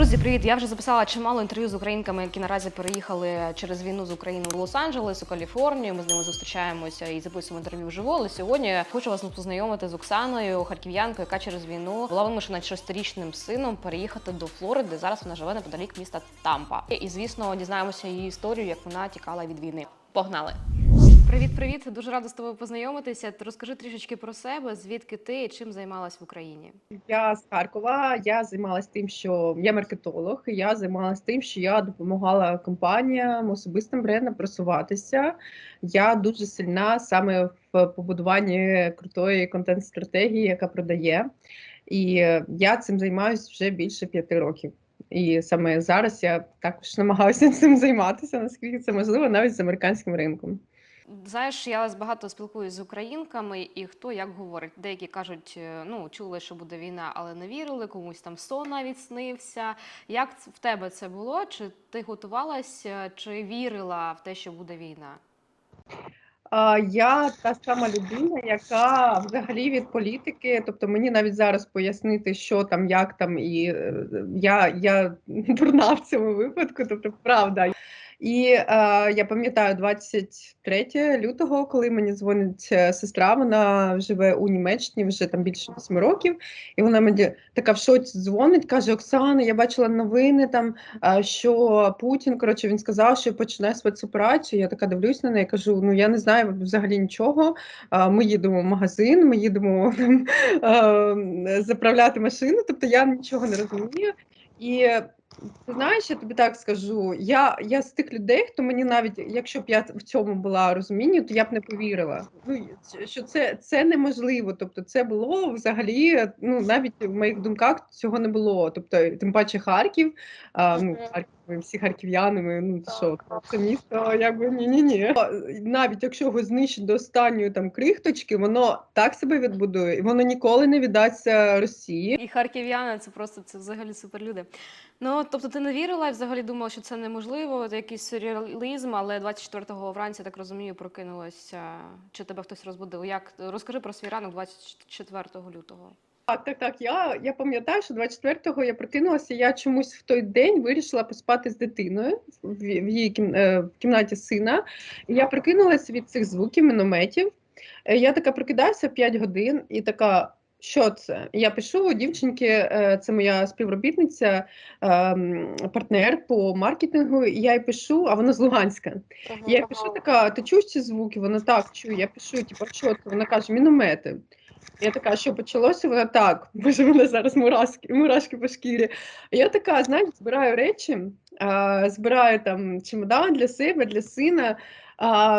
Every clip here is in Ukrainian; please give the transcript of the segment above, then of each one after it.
Друзі, привіт! Я вже записала чимало інтерв'ю з українками, які наразі переїхали через війну з України в Лос-Анджелес, у Каліфорнію. Ми з ними зустрічаємося і записуємо інтерв'ю вживу. Але сьогодні хочу вас познайомити з Оксаною, харків'янкою, яка через війну була вимушена шестирічним сином переїхати до Флориди. Зараз вона живе неподалік міста Тампа. І звісно, дізнаємося її історію, як вона тікала від війни. Погнали! Привіт, привіт! Дуже рада з тобою познайомитися. Розкажи трішечки про себе, звідки ти і чим займалась в Україні. Я з Харкова. Я займалася тим, що я маркетолог. Я займалася тим, що я допомагала компаніям, особистим брендам просуватися. Я дуже сильна саме в побудуванні крутої контент-стратегії, яка продає. І я цим займаюся вже більше п'яти років. І саме зараз я також намагаюся цим займатися, наскільки це можливо, навіть з американським ринком. Знаєш, я багато спілкуюся з українками, і хто як говорить. Деякі кажуть, е, ну чули, що буде війна, але не вірили, комусь там сон навіть снився. Як в тебе це було? Чи ти готувалася, чи вірила в те, що буде війна? Я та сама людина, яка взагалі від політики, тобто мені навіть зараз пояснити, що там, як там, і е, я, я дурна в цьому випадку, тобто правда. І е, я пам'ятаю 23 лютого, коли мені дзвонить е, сестра, вона живе у Німеччині вже там більше 8 років, і вона мені така в шоці дзвонить, каже: Оксана, я бачила новини там що Путін, коротше, він сказав, що почне спецоперацію. Я така дивлюсь на неї, кажу: ну я не знаю взагалі нічого. Ми їдемо в магазин, ми їдемо там, а, заправляти машину, тобто я нічого не розумію. І ти знаєш, я тобі так скажу. Я, я з тих людей, хто мені навіть, якщо б я в цьому була розумінні, то я б не повірила. Ну що це, це неможливо. Тобто, це було взагалі, ну навіть в моїх думках цього не було. Тобто, тим паче Харків, а, ну Харків, ми всі харків'янами, ну що, це місто, якби ні, ні, ні. Навіть якщо його знищить до останньої там крихточки, воно так себе відбудує, і воно ніколи не віддасться Росії. І харків'яни це просто це взагалі суперлюди. Ну тобто ти не вірила і взагалі думала, що це неможливо, це якийсь сюрреалізм, але 24-го вранці, так розумію, прокинулася. Чи тебе хтось розбудив? Як розкажи про свій ранок 24 лютого? Так, так, так. Я, я пам'ятаю, що 24-го я прокинулася. Я чомусь в той день вирішила поспати з дитиною в, в її кім, е, в кімнаті сина. І я прокинулася від цих звуків, мінометів. Е, Я така прокидаюся 5 годин і така. Що це? Я пишу дівчинки, е, це моя співробітниця, ем, партнер по маркетингу. І я їй пишу, а вона з Луганська. Я їй пишу така, ти чуєш ці звуки? Вона так чує. Я пишу, типу, що це? Вона каже, міномети. Я така, що почалося? Вона так, боже, мене зараз мурашки, мурашки по шкірі. Я така, знаєте, збираю речі, збираю там чемодан для себе, для сина.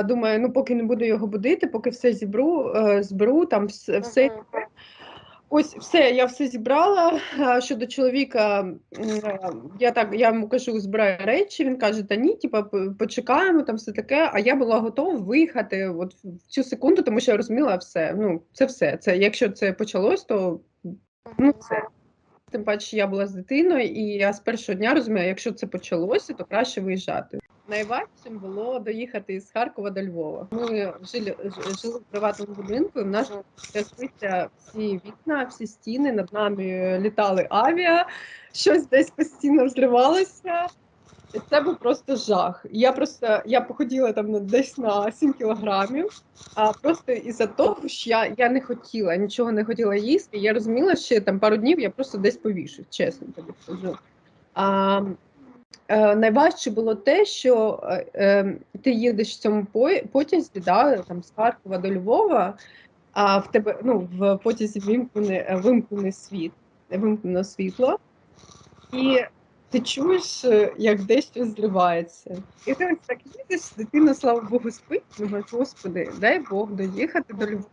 Думаю, ну поки не буду його будити, поки все зібру, е, зберу, там все, все. Ось все, я все зібрала. Щодо чоловіка, я так я йому кажу, збираю речі. Він каже: Та ні, типа почекаємо, там все таке. А я була готова виїхати от в цю секунду, тому що я розуміла все. Ну, це все. Це якщо це почалось, то ну це. Тим паче я була з дитиною, і я з першого дня розуміла, якщо це почалося, то краще виїжджати. Найважчим було доїхати із Харкова до Львова. Ми жили, жили в приватному будинку, і в нас Тряслися всі вікна, всі стіни, над нами літали авіа, щось десь постійно взривалося. Це був просто жах. Я просто я походіла там десь на 7 кілограмів, а просто із-за того, що я, я не хотіла, нічого не хотіла їсти. Я розуміла, що там пару днів я просто десь повішу, чесно тобі скажу. А, найважче було те, що е, е, ти їдеш в цьому потязі, да, там, з Харкова до Львова, а в тебе ну, в потязі вимкнений, е, вимкнений світ, вимкнено світло, і ти чуєш, е, як десь щось зривається. І ти ось так їдеш, дитина, слава Богу, спить, думаєш, господи, дай Бог доїхати до Львова.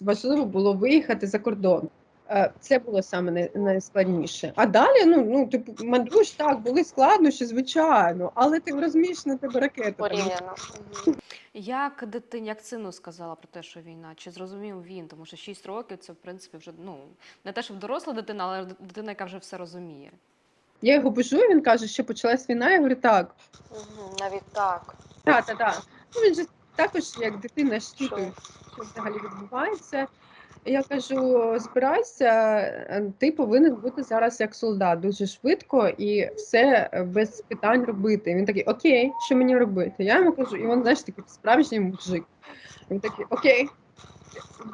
Важливо було виїхати за кордон. Е, Це було саме найскладніше. А далі, ну, ну типу, мандруш, так, були складнощі, звичайно, але ти розумієш, на тебе ракета. там Порівняно. Мгм. Як дитині, як сину сказала про те, що війна? Чи зрозумів він? Тому що 6 років це в принципі вже ну не те, що доросла дитина, але дитина, яка вже все розуміє. Я його бежу, він каже, що почалась війна. Я говорю, так. Навіть так. так, так, так. Ну він же також як дитина щитує, що взагалі відбувається. Я кажу, збирайся, е, ти повинен бути зараз як солдат, дуже швидко і все е, без питань робити. Він такий, окей, що мені робити? Я йому кажу, і він, знаєш, такий справжній мужик. Він такий, окей,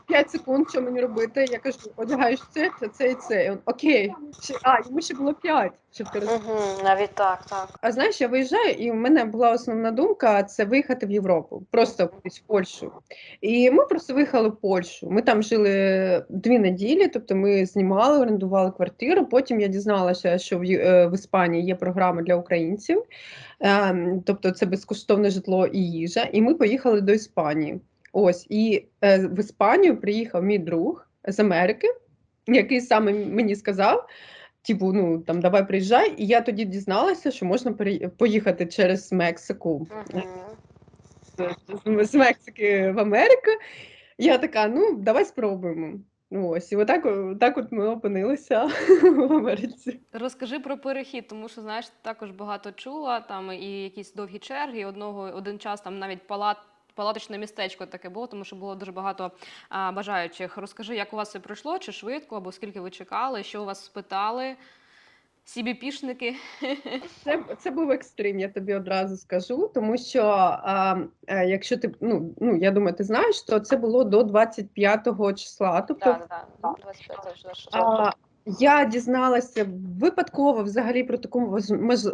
5 секунд, що мені робити? Я кажу, одягаєш це, це, це і це. І він, окей. Ще- А, йому ще було 5, щоб ти розумів. Угу, навіть так, так. А знаєш, я виїжджаю, і в мене була основна думка це виїхати в Європу, просто в Польщу. І ми просто виїхали в Польщу. Ми там жили дві неділі, тобто ми знімали, орендували квартиру. Потім я дізналася, що в, е, в Іспанії є програма для українців, ем, тобто це безкоштовне житло і їжа. І ми поїхали до Іспанії. Ось і е, в Іспанію приїхав мій друг з Америки, який саме мені сказав. Типу, ну там давай приїжджай, і я тоді дізналася, що можна поїхати через Мексику з, Мексики в Америку. Я така, ну давай спробуємо. Ось, і отак, так от ми опинилися в Америці. Розкажи про перехід, тому що знаєш, також багато чула там і якісь довгі черги. Одного один час там навіть палат. Палаточне містечко таке було, тому що було дуже багато а, бажаючих. Розкажи, як у вас це пройшло, чи швидко, або скільки ви чекали, що у вас спитали? Сібіпішники. Це, це був екстрим, я тобі одразу скажу, тому що а, а, якщо ти, ну, ну я думаю, ти знаєш, то це було до 25 числа. Тобто Так, так, 25 26 А, я дізналася випадково взагалі про таку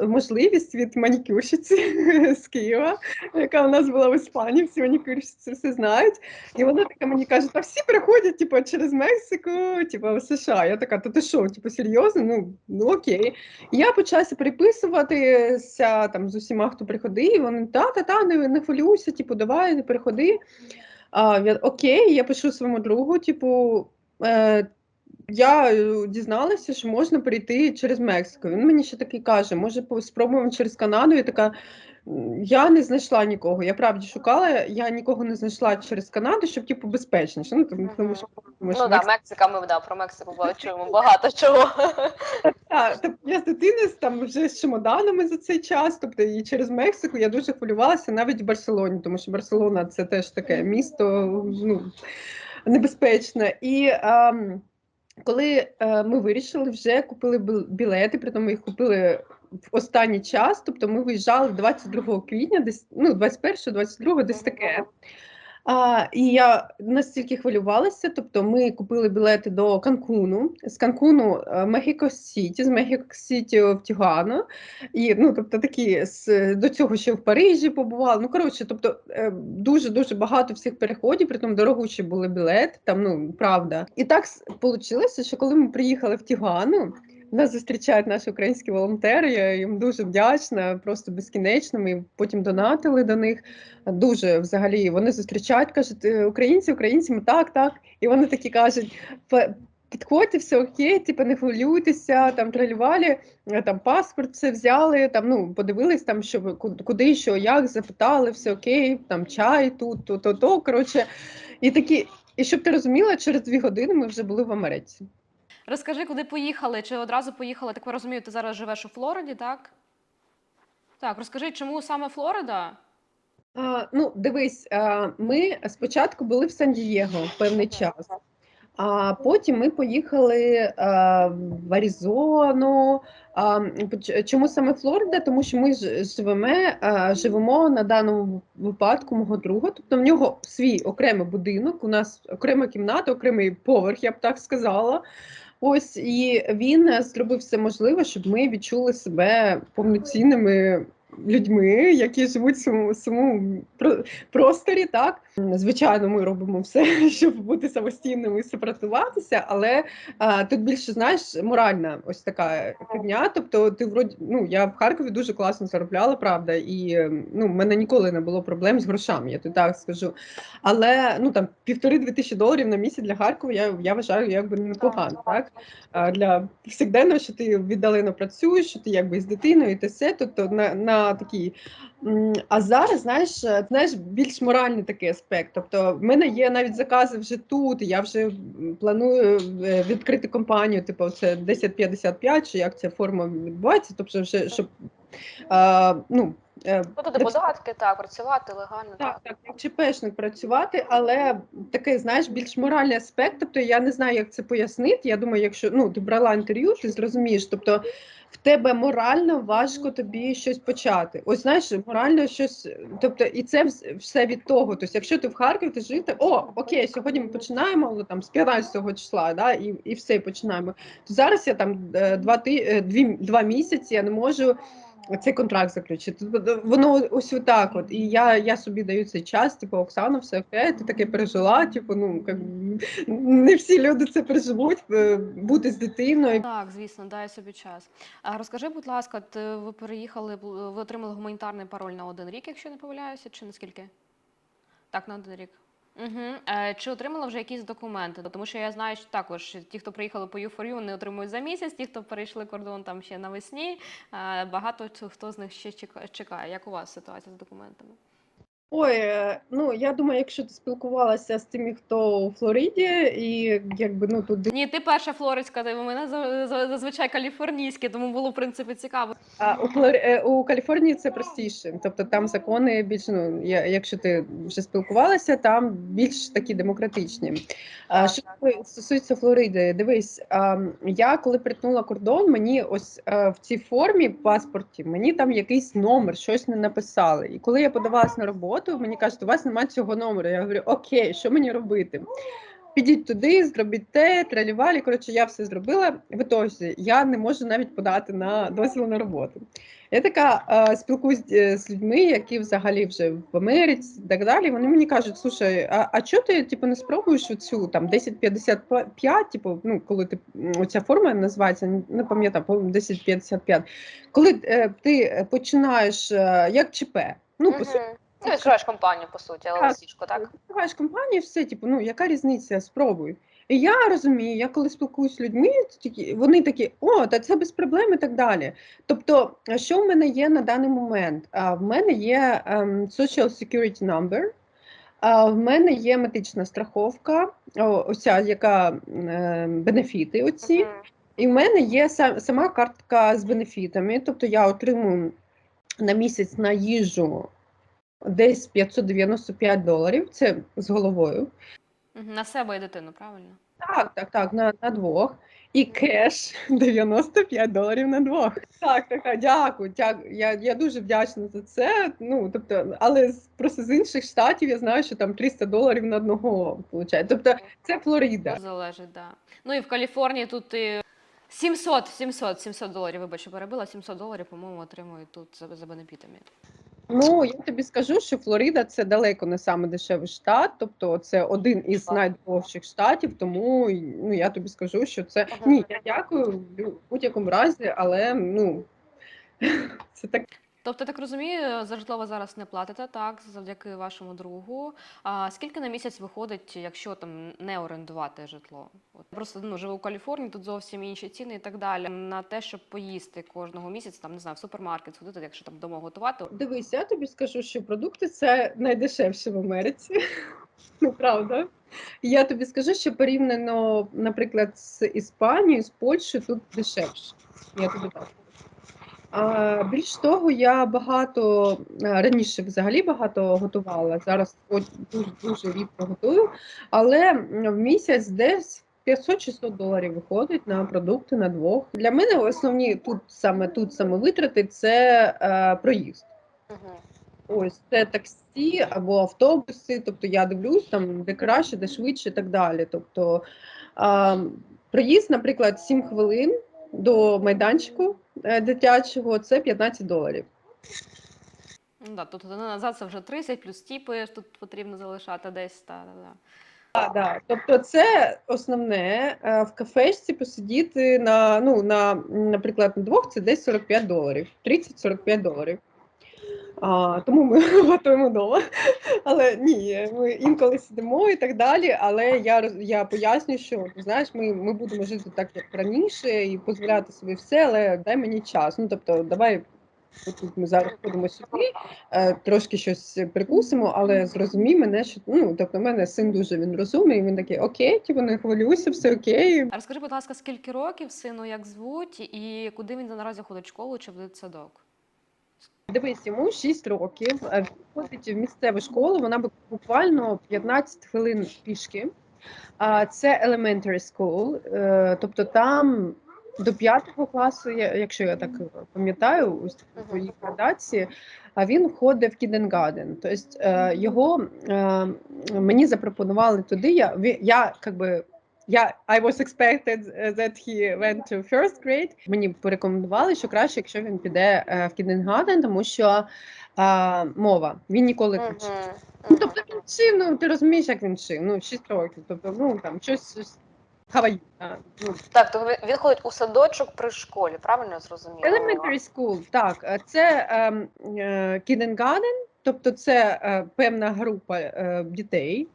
можливість від манікюрщиці з Києва, яка у нас була в Іспанії, всі манікюрщиці все знають. І вона така мені каже: та всі приходять типу, через Мексику, типу, в США. Я така, та ти що, типу, серйозно? Ну, ну окей. І я почалася переписуватися там з усіма, хто приходив. і Вони та-та-та, не, не хвилюйся, типу, давай, не приходи. А, я, окей, я пишу своєму другу, типу. Я е, дізналася, що можна перейти через Мексику. Він мені ще такий каже, може спробуємо через Канаду. Я така. Я не знайшла нікого. Я правді шукала, я нікого не знайшла через Канаду, щоб типу безпечніше. Ну тому, тому що тому що Ну так, Мексика, ми да, про Мексику чуємо багато чого. Так, тобто я з дитини там вже з чемоданами за цей час. Тобто і через Мексику я дуже хвилювалася навіть в Барселоні, тому що Барселона це теж таке місто ну, небезпечне. І ем, коли е, ми вирішили, вже купили білети, при тому їх купили в останній час. Тобто ми виїжджали 22 квітня, десь ну 21, 22, десь таке. А, і я настільки хвилювалася. Тобто, ми купили білети до Канкуну, з Канкуну е, Мехіко Сіті, з Мехіко Сіті в Тюгану. І ну, тобто такі з до цього ще в Парижі побували. Ну коротше, тобто дуже дуже багато всіх переходів, при тому дорогущі були білети, там ну правда. І так вийшло, що коли ми приїхали в Тюгану. Нас зустрічають наші українські волонтери. Я їм дуже вдячна, просто безкінечно. Ми потім донатили до них. Дуже взагалі вони зустрічають, кажуть, «Е, українці, українці, ми так, так. І вони такі кажуть: підходьте, все окей, типу, не хвилюйтеся, там тралювалі, е, там паспорт все взяли, там ну подивились, там що ку- куди, що, як, запитали, все окей, там чай тут, то, то, то. Коротше, і такі, і щоб ти розуміла, через дві години ми вже були в Америці. Розкажи, куди поїхали? Чи одразу поїхали? Так розумію, ти зараз живеш у Флориді, так? Так, розкажи, чому саме Флорида? А, ну, дивись, а, ми спочатку були в Сан-Дієго певний час. А потім ми поїхали а, в Аризону. А, чому саме Флорида? Тому що ми живемо, а, живемо на даному випадку мого друга. Тобто в нього свій окремий будинок, у нас окрема кімната, окремий поверх, я б так сказала. Ось і він е, зробив все можливе, щоб ми відчули себе повноцінними людьми, які живуть в своєму про- просторі. Так звичайно, ми робимо все, щоб бути самостійними і сопротиватися, але а, тут більше знаєш моральна ось така фігня. Тобто, ти вроді ну я в Харкові дуже класно заробляла, правда, і ну в мене ніколи не було проблем з грошами, я тобі так скажу. Але ну там півтори-дві тисячі доларів на місяць для Харкова я, я вважаю якби непогано, так? А для повсякденного, що ти віддалено працюєш, що ти якби з дитиною і те все, тобто на, на такій. М, А зараз, знаєш, е, знаєш, більш моральний такий аспект. Тобто, в мене є навіть закази вже тут, я вже планую е, відкрити компанію, типу, це 1055, чи як ця форма відбувається, тобто, вже щоб. е, ну, е, Платити податки, так, працювати легально, так, так. так, як ЧПшник працювати, але такий, знаєш, більш моральний аспект. Тобто я не знаю, як це пояснити. Я думаю, якщо ну ти брала інтерв'ю, ти зрозумієш. Тобто в тебе морально важко тобі щось почати. Ось знаєш, морально щось. Тобто, і це вс- все від того. Тобто, якщо ти в Харкові, ти жити, о, окей, сьогодні ми починаємо але, там з 15 числа, да, і, і все починаємо. То зараз я там е, два ти е, дві два місяці, я не можу цей контракт заключити. Воно ось отак. От. І я, я собі даю цей час, типу, Оксана, все окей, ти таке пережила. Типу, ну як не всі люди це переживуть, е, бути з дитиною. Так, звісно, дай собі час. А розкажи, будь ласка, от, е, ви переїхали, ви отримали гуманітарний пароль на один рік, якщо не помиляюся, чи наскільки? Так, на один рік. Угу. Чи отримала вже якісь документи? Тому що я знаю, що також ті, хто приїхали по U4U, вони отримують за місяць, ті, хто перейшли кордон там ще навесні, е, багато хто- з них ще чека- чекає. Як у вас ситуація з документами? Ой, е, ну я думаю, якщо ти спілкувалася з тими, хто у Флориді, і якби ну тут Ні, ти перша флоридська, ти у мене за- за- зазвичай каліфорнійське, тому було в принципі цікаво. А у, Флор... е, у Каліфорнії це простіше. Тобто там закони більш ну, я- якщо ти вже спілкувалася, там більш такі демократичні. А, що так. стосується Флориди, дивись, а, я коли перетнула кордон, мені ось е, в цій формі в паспорті мені там якийсь номер, щось не написали. І коли я подавалась на роботу, мені кажуть, у вас немає цього номеру. Я говорю, окей, що мені робити? Підіть туди, зробіть те, тралівалі. Коротше, я все зробила. В ітозі я не можу навіть подати на дозвіл на роботу. Я така е, спілкуюсь е, з людьми, які взагалі вже в Америці і так далі. Вони мені кажуть, слушай, а, а чого ти типу, не спробуєш оцю там 1055, типу, ну, коли ти оця форма називається, не пам'ятаю, 1055, коли е, ти починаєш е, як ЧП. Ну, по суті, Ну, відкриваєш компанію, по суті, але лисічку, так? Відкриваєш компанію, все, типу, ну яка різниця, спробуй. І я розумію, я коли спілкуюсь з людьми, вони такі, о, та це без проблем і так далі. Тобто, що в мене є на даний момент? В мене є ем, Social Security Number, в мене є медична страховка, оця, яка е, бенефіти оці. І в мене є са- сама картка з бенефітами, тобто я отримую на місяць на їжу десь 595 доларів, це з головою. На себе і дитину, правильно? Так, так, так, на, на двох. І кеш 95 доларів на двох. Так, так, так, дякую. дякую. Я, я дуже вдячна за це. Ну, тобто, але з- просто з інших штатів я знаю, що там 300 доларів на одного виходить. Тобто, це Флорида. Залежить, да. Ну і в Каліфорнії тут і 700, 700, 700 доларів, вибачте, перебила, 700 доларів, по-моєму, отримують тут за, за бенефітами. Ну, я тобі скажу, що Флорида це далеко не саме дешевий штат, тобто це один із найдовших найдорожчих штатів, тому ну, я тобі скажу, що це ні, я дякую в будь-якому разі, але ну це так. Тобто, так розумію, за житло ви зараз не платите, так, завдяки вашому другу. А скільки на місяць виходить, якщо там не орендувати житло? От просто ну, живу в Каліфорнії, тут зовсім інші ціни і так далі. На те, щоб поїсти кожного місяця, там не знаю, в супермаркет сходити, якщо там вдома готувати. Дивись, я тобі скажу, що продукти це найдешевше в Америці. Ну, правда. Я тобі скажу, що порівняно, наприклад, з Іспанією, з Польщею, тут дешевше. Я тобі так. А, більш того, я багато раніше взагалі багато готувала. Зараз дуже дуже рідко готую, але в місяць десь 500-600 доларів виходить на продукти на двох. Для мене основні тут саме тут саме витрати це е, проїзд. Ось це таксі або автобуси. Тобто я дивлюсь там, де краще, де швидше і так далі. Тобто а, проїзд, наприклад, 7 хвилин до майданчику е, дитячого це 15 доларів. Ну, да, тут назад це вже 30, плюс тіпи тут потрібно залишати десь. Та, та, та. А, да. Тобто, це основне е, в кафешці посидіти на ну на наприклад на двох це десь 45 доларів, 30-45 доларів. А, тому ми готуємо вдома. Але ні, ми інколи сидимо і так далі. Але я я пояснюю, що знаєш, ми, ми будемо жити так, як раніше, і дозволяти собі все, але дай мені час. Ну тобто, давай. Тут ми зараз ходимо сюди, е, трошки щось прикусимо, але зрозумій мене, що ну тобто, мене син дуже він розумний, він такий окей, типу, не хвилюйся, все окей. А розкажи, будь ласка, скільки років сину, як звуть, і куди він наразі ходить в школу чи в дитсадок? Дивись, йому 6 років. е, Він ходить в місцеву школу, вона буквально 15 хвилин пішки. Це elementary school, е, тобто там до 5 класу, якщо я так пам'ятаю, у своїй градації, а він ходить в кіденгаден. Тобто е, його е, мені запропонували туди. Я, я как би, я I was expected uh, that he went to first grade. Мені порекомендували, що краще, якщо він піде е, в кіденгаден, тому що е, мова. Він ніколи не вчив. мгм. Ну, тобто він вчив, ну ти розумієш, як він вчив. Ну, 6 років. Тобто, ну там щось. Хаваю. Ну, Так, то він- ходить у садочок при школі, правильно я зрозуміла? Elementary school, так, е, це ем, е, kindergarten, тобто це е, певна група е, дітей.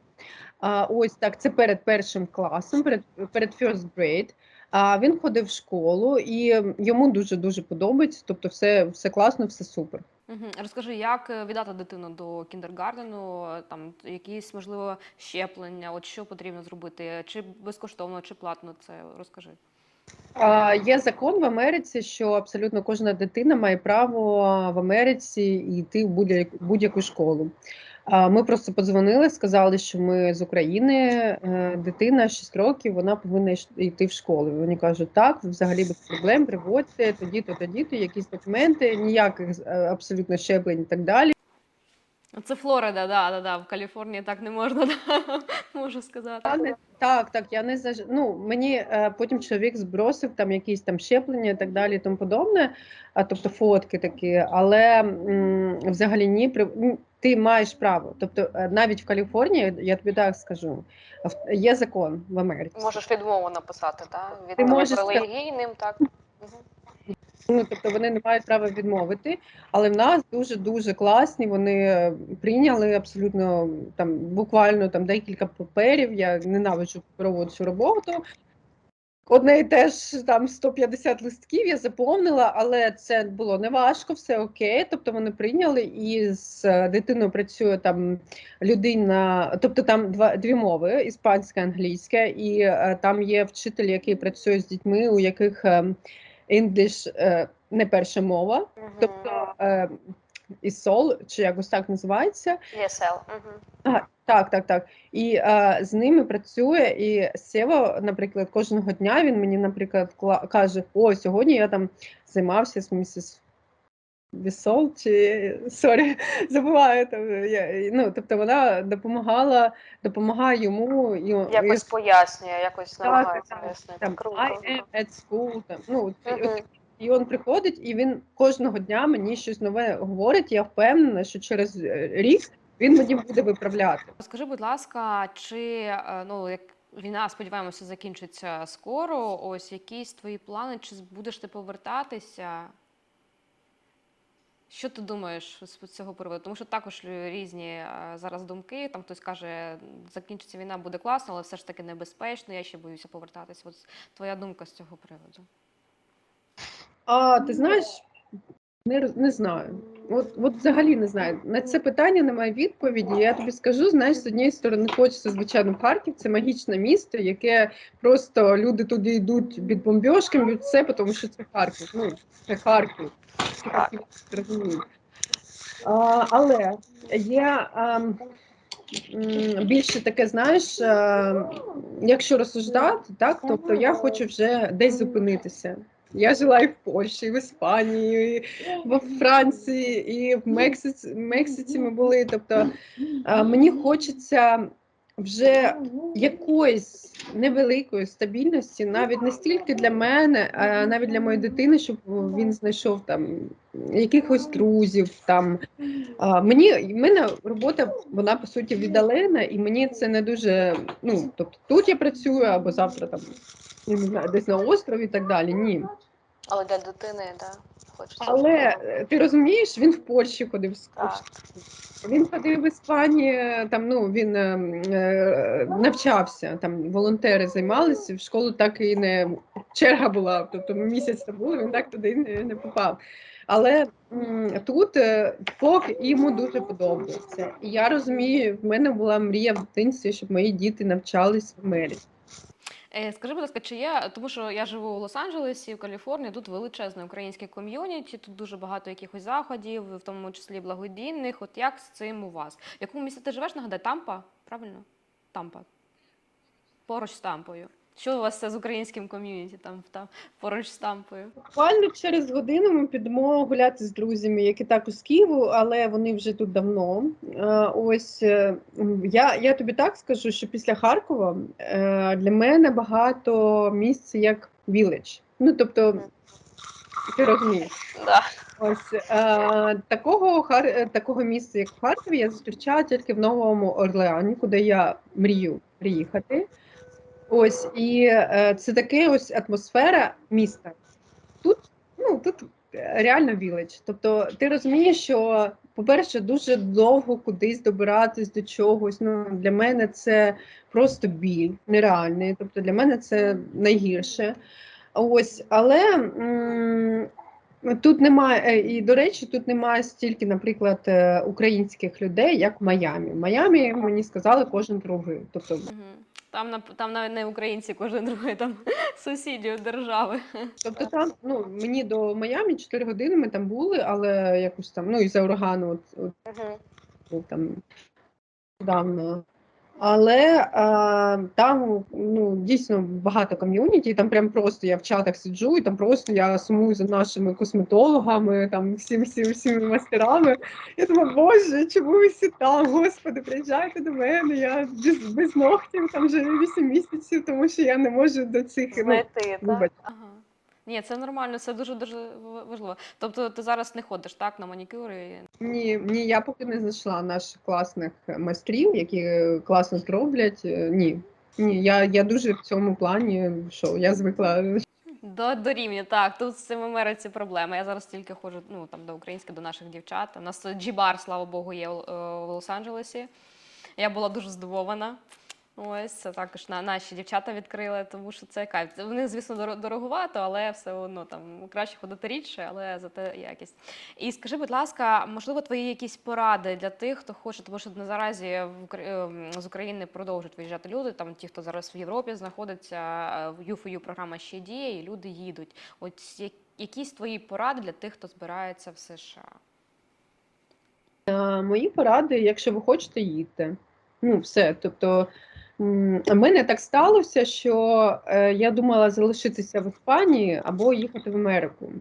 А, ось так, це перед першим класом, перед, перед first grade. А він ходив в школу і йому дуже дуже подобається. Тобто, все, все класно, все супер. Мгм. Розкажи, як е, віддати дитину до кіндергардену, там якісь можливо щеплення, от що потрібно зробити, чи безкоштовно, чи платно це розкажи. А, Є закон в Америці, що абсолютно кожна дитина має право в Америці йти в будь-яку школу. А, Ми просто подзвонили, сказали, що ми з України, е, дитина 6 років, вона повинна йти в школу. Вони кажуть, так, взагалі без проблем, приводьте, тоді-то, тоді-то, якісь документи, ніяких е, абсолютно щеплень і так далі. Це Флорида, да, да, да. В Каліфорнії так не можна, да, можу сказати. Не- Так, так, я не заж... ну, мені е, потім чоловік збросив там якісь там щеплення і так далі, і тому подобне, а тобто фотки такі, але м, взагалі ні, при... ти маєш право. Тобто е, навіть в Каліфорнії, я тобі так скажу, є закон в Америці. Можеш відмову написати, так? Від Ти можеш релігійним, так? Ну, тобто вони не мають права відмовити, але в нас дуже дуже класні. Вони прийняли абсолютно там буквально там декілька паперів. Я ненавиджу цю роботу. Одне і теж там 150 листків я заповнила, але це було не важко, все окей. Тобто вони прийняли і з е, дитиною працює там людина, тобто там два дві мови: іспанська, англійська, і е, там є вчитель, який працює з дітьми, у яких е, English е, не перша мова, тобто е, ІСОЛ, чи якось так називається. ESL. Мгм. Так, так, так. І е, з ними працює. І Сєва, наприклад, кожного дня він мені, наприклад, кла- каже: О, сьогодні я там займався з місіс Вісол, чи сорі, забуваю там. Я, ну, тобто вона допомагала, допомагає йому і Якось пояснює, якось намагається пояснити. там Круто. I am at school. Там, ну, і він приходить, і він кожного дня мені щось нове говорить. Я впевнена, що через е, рік він мені буде виправляти. Скажи, будь ласка, чи е, ну як війна, сподіваємося, закінчиться скоро? Ось якісь твої плани, чи будеш ти повертатися? Що ти думаєш з цього приводу? Тому що також різні е, зараз думки. Там хтось каже, закінчиться війна, буде класно, але все ж таки небезпечно. Я ще боюся повертатись. От твоя думка з цього приводу. А ти знаєш, не, не знаю. От, от взагалі не знаю. На це питання немає відповіді. Я тобі скажу, знаєш, з однієї сторони хочеться, звичайно, Харків. Це магічне місто, яке просто люди туди йдуть від бомбьошки, від все, тому що це Харків. Ну, це Харків. А, але є м, більше таке, знаєш, е, якщо розсуждати, так, тобто я хочу вже десь зупинитися. Я жила і в Польщі, і в Іспанії, і в Франції, і в Мексиці, Мексиці ми були. Тобто мені хочеться вже якоїсь невеликої стабільності, навіть не стільки для мене, а навіть для моєї дитини, щоб він знайшов там якихось друзів. Там а, мені мене робота вона по суті віддалена, і мені це не дуже. Ну тобто тут я працюю або завтра там не знаю, десь на острові і так далі. Ні. Але для дитини, да, хочеться. Але е, ти розумієш, він в Польщі ходив з він ходив в Іспанії, там ну він е, е, навчався, там волонтери займалися, в школу так і не черга була. Тобто ми місяць там були, він так туди не, не попав. Але м, тут е, флог йому дуже подобається. І я розумію, в мене була мрія в дитинстві, щоб мої діти навчались в Америці. Е, Скажи, будь ласка, чи є, тому що я живу у Лос-Анджелесі, в Каліфорнії, тут величезне українське ком'юніті, тут дуже багато якихось заходів, в тому числі благодійних. От як з цим у вас? В якому місті ти живеш? Нагадай, Тампа? Правильно? Тампа. Поруч з Тампою. Що у вас це з українським ком'юніті там, там поруч з Тампою? Буквально через годину ми підемо гуляти з друзями, які також з Києву, але вони вже тут давно. Е, Ось е, я, я тобі так скажу, що після Харкова е, для мене багато місць як віледж. Ну тобто, ти розумієш. Да. Ось е, такого хар такого місця, як в Харкові, я зустрічаю тільки в Новому Орлеані, куди я мрію приїхати. Ось і е, це таке ось атмосфера міста. Тут, ну тут е, реально віледж. Тобто, ти розумієш, що, по-перше, дуже довго кудись добиратись до чогось. Ну для мене це просто біль нереальний. Тобто для мене це найгірше. Ось, але м, тут немає, е, і до речі, тут немає стільки, наприклад, е, українських людей, як в Майамі. В Майамі мені сказали кожен другий. Тобто. Там, на- там навіть не українці, кожен другий, там сусідів держави. тобто там, ну мені до Майами 4 години ми там були, але якось там, ну і за урагану, от, от Угу. там давно. Але а, там ну дійсно багато ком'юніті. Там прям просто я в чатах сиджу, і там просто я сумую за нашими косметологами, там всім всім всіми мастерами. Я думаю, боже, чому ви всі там? Господи, приїжджайте до мене. Я без, без ногтів там вже 8 місяців, тому що я не можу до цих ну, так? Ага. Ні, це нормально, це дуже дуже важливо. Тобто ти зараз не ходиш так на манікюри? Ні, ні, я поки не знайшла наших класних майстрів, які класно зроблять. Е, Ні. Ні, я, я дуже в цьому плані, що я звикла. До, до рівня, так. Тут з цим Америці проблема. Я зараз тільки ходжу ну, там, до українських, до наших дівчат. У нас G-бар, слава Богу, є в, е, в Лос-Анджелесі. Я була дуже здивована. Ось це також на, наші дівчата відкрили, тому що це кайф. Вони, звісно, дор- дороговато, але все одно там краще ходити рідше, але зате якість. І скажи, будь ласка, можливо, твої якісь поради для тих, хто хоче, тому що наразі ем, з України продовжують виїжджати люди. Там ті, хто зараз в Європі знаходиться, е, в U4U програма ще діє, і люди їдуть. От якісь твої поради для тих, хто збирається в США. Мої поради, якщо ви хочете, їдьте. Ну, все. Тобто, в мене так сталося, що е, я думала залишитися в Іспанії або їхати в Америку.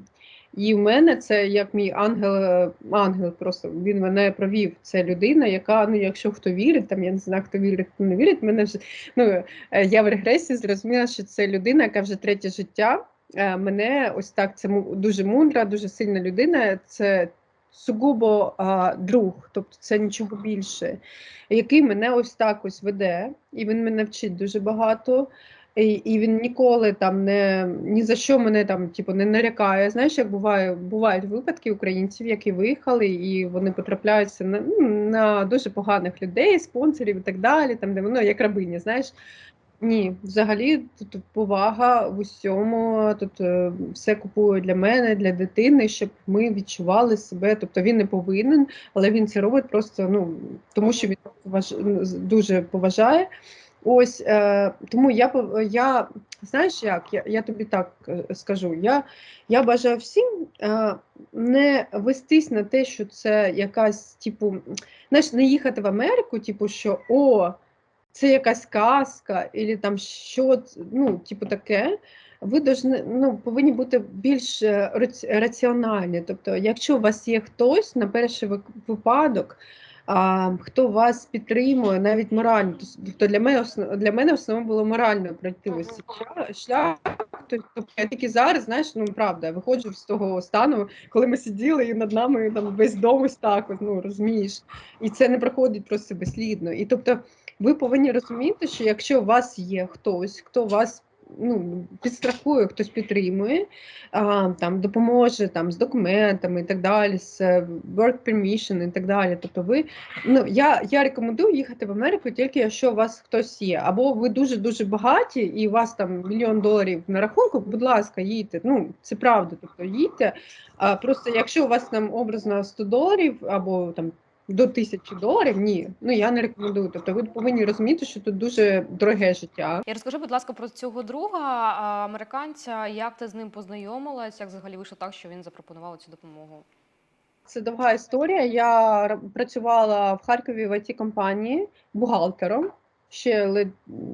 І в мене це як мій ангел, е, ангел просто він мене провів. Це людина, яка, ну, якщо хто вірить, там я не знаю, хто вірить, хто не вірить, мене вже ну, е, я в регресії зрозуміла, що це людина, яка вже третє життя. Мене ось так, це дуже мудра, дуже сильна людина. Це сугубо а, друг, тобто це нічого більше, який мене ось так ось веде, і він мене вчить дуже багато. І, і він ніколи там не ні за що мене там типу, не нарякає. Знаєш, як буває, бувають випадки українців, які виїхали, і вони потрапляються на, ну, на дуже поганих людей, спонсорів і так далі, там де воно як рабиня, знаєш. Ні, взагалі тут повага в усьому. Тут е, все купує для мене, для дитини, щоб ми відчували себе. Тобто він не повинен, але він це робить просто ну тому, що він поваж... дуже поважає. Ось е, тому я я знаєш як, я, я тобі так е, скажу. Я, я бажаю всім е, не вестись на те, що це якась, типу, знаєш, не їхати в Америку, типу, що о це якась казка, або там що, ну, типу таке. Ви должны, ну, повинні бути більш е, раціональні. Тобто, якщо у вас є хтось на перший випадок, а, хто вас підтримує навіть морально, тобто для мене для мене основне було морально пройти ось шлях- шлях. Тобто я тільки зараз, знаєш, ну правда, я виходжу з того стану, коли ми сиділи і над нами там весь дом ось так, ну розумієш, і це не проходить просто безслідно. І тобто ви повинні розуміти, що якщо у вас є хтось, хто вас ну, підстрахує, хтось підтримує, а, там, допоможе там, з документами і так далі, з е, work permission і так далі. Тобто ви, ну, я, я рекомендую їхати в Америку тільки якщо у вас хтось є. Або ви дуже-дуже багаті і у вас там мільйон доларів на рахунку, будь ласка, їдьте. Ну, це правда, тобто їдьте. А, просто якщо у вас там образно 100 доларів або там до тисячі доларів, ні, ну я не рекомендую. Тобто ви повинні розуміти, що тут дуже дороге життя. І розкажи, будь ласка, про цього друга американця. Як ти з ним познайомилась? Як взагалі вийшло так, що він запропонував цю допомогу? Це довга історія. Я працювала в Харкові в it компанії бухгалтером ще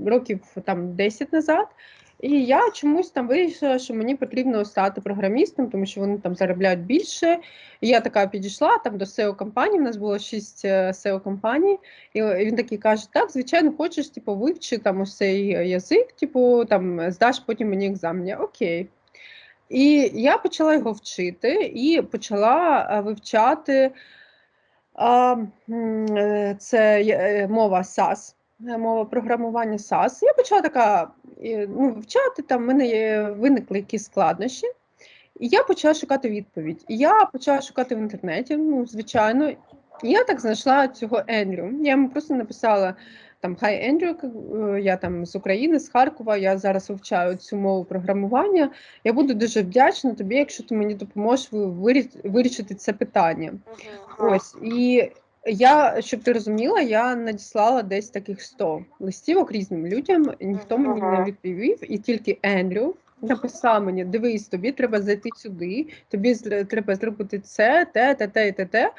років там 10 назад. І я чомусь там вирішила, що мені потрібно стати програмістом, тому що вони там заробляють більше. І я така підійшла там до SEO компанії. У нас було 6 SEO компаній, і він такий каже: Так, звичайно, хочеш, типу, вивчи там ось цей язик, типу, там здаш потім мені екзамен. Окей. І я почала його вчити і почала е, вивчати е, це е, мова е, мова програмування SAS. Я почала така е, ну, вивчати, там в мене є- виникли якісь складнощі. І я почала шукати відповідь. І я почала шукати в інтернеті, ну, звичайно. І я так знайшла цього Ендрю. Я йому просто написала там Хай Ендрю, е, я там з України, з Харкова, я зараз вивчаю цю мову програмування. Я буду дуже вдячна тобі, якщо ти мені допоможеш вирішити це питання. Ось і я, щоб ти розуміла, я надіслала десь таких 100 листівок різним людям. Ніхто мені не відповів, і тільки Ендрю написав мені: дивись, тобі треба зайти сюди, тобі треба зробити це, те, те, те, те, те.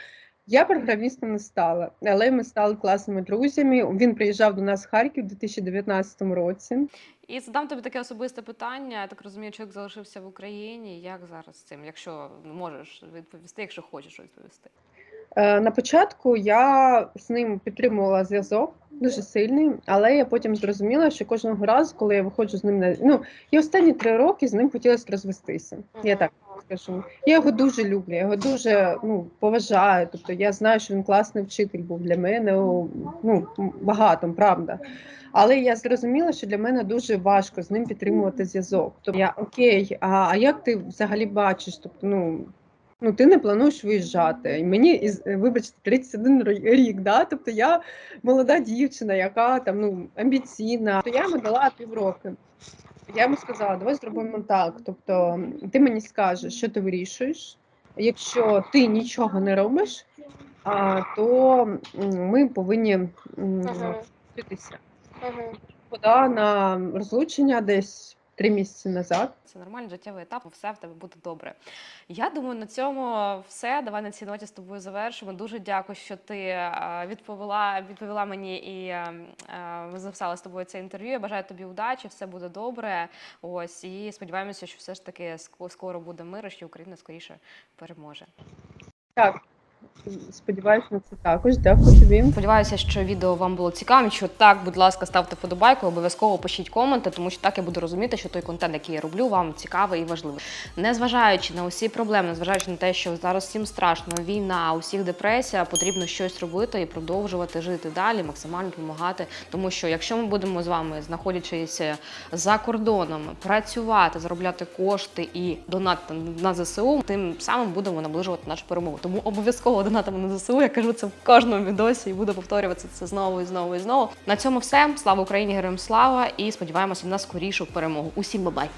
Я програмістом не стала, але ми стали класними друзями. Він приїжджав до нас в Харків у 2019 році. І задам тобі таке особисте питання. Я так розумію, чоловік залишився в Україні. Як зараз з цим? Якщо можеш відповісти, якщо хочеш відповісти. Е, На початку я з ним підтримувала зв'язок дуже сильний, але я потім зрозуміла, що кожного разу, коли я виходжу з ним на ну і останні три роки з ним хотілося розвестися. Я так скажу. Я його дуже люблю, я його дуже ну поважаю. Тобто я знаю, що він класний вчитель був для мене ну багатом, правда. Але я зрозуміла, що для мене дуже важко з ним підтримувати зв'язок. Тобто я окей, а, а як ти взагалі бачиш? Тобто, ну Ну, ти не плануєш виїжджати. І мені із вибачте 31 рік, да? тобто я молода дівчина, яка там ну амбіційна. То я йому дала півроки. Я йому сказала, давай зробимо так. Тобто, ти мені скажеш, що ти вирішуєш. Якщо ти нічого не робиш, а, то ми повинні м, Мгм. вчитися. Мгм. На розлучення десь три місяці назад. Це нормальний життєвий етап, все в тебе буде добре. Я думаю, на цьому все. Давай на цій ноті з тобою завершимо. Дуже дякую, що ти е, відповіла, відповіла мені і е, е, ми записали з тобою це інтерв'ю. Я бажаю тобі удачі, все буде добре. Ось і сподіваємося, що все ж таки скоро буде мир, і що Україна скоріше переможе. Так, сподіваюся на це також. Дякую тобі. Сподіваюся, що відео вам було цікавим. Якщо так, будь ласка, ставте вподобайку, обов'язково пишіть коменти, тому що так я буду розуміти, що той контент, який я роблю, вам цікавий і важливий. Незважаючи на усі проблеми, незважаючи на те, що зараз всім страшно, війна, усіх депресія, потрібно щось робити і продовжувати жити далі, максимально допомагати. Тому що якщо ми будемо з вами, знаходячись за кордоном, працювати, заробляти кошти і донатити на ЗСУ, тим самим будемо наближувати нашу перемогу. Тому обов'язково обов'язково донатимо на ЗСУ. Я кажу це в кожному відосі і буду повторювати це знову і знову і знову. На цьому все. Слава Україні, героям слава! І сподіваємося на скорішу перемогу. Усім бабай!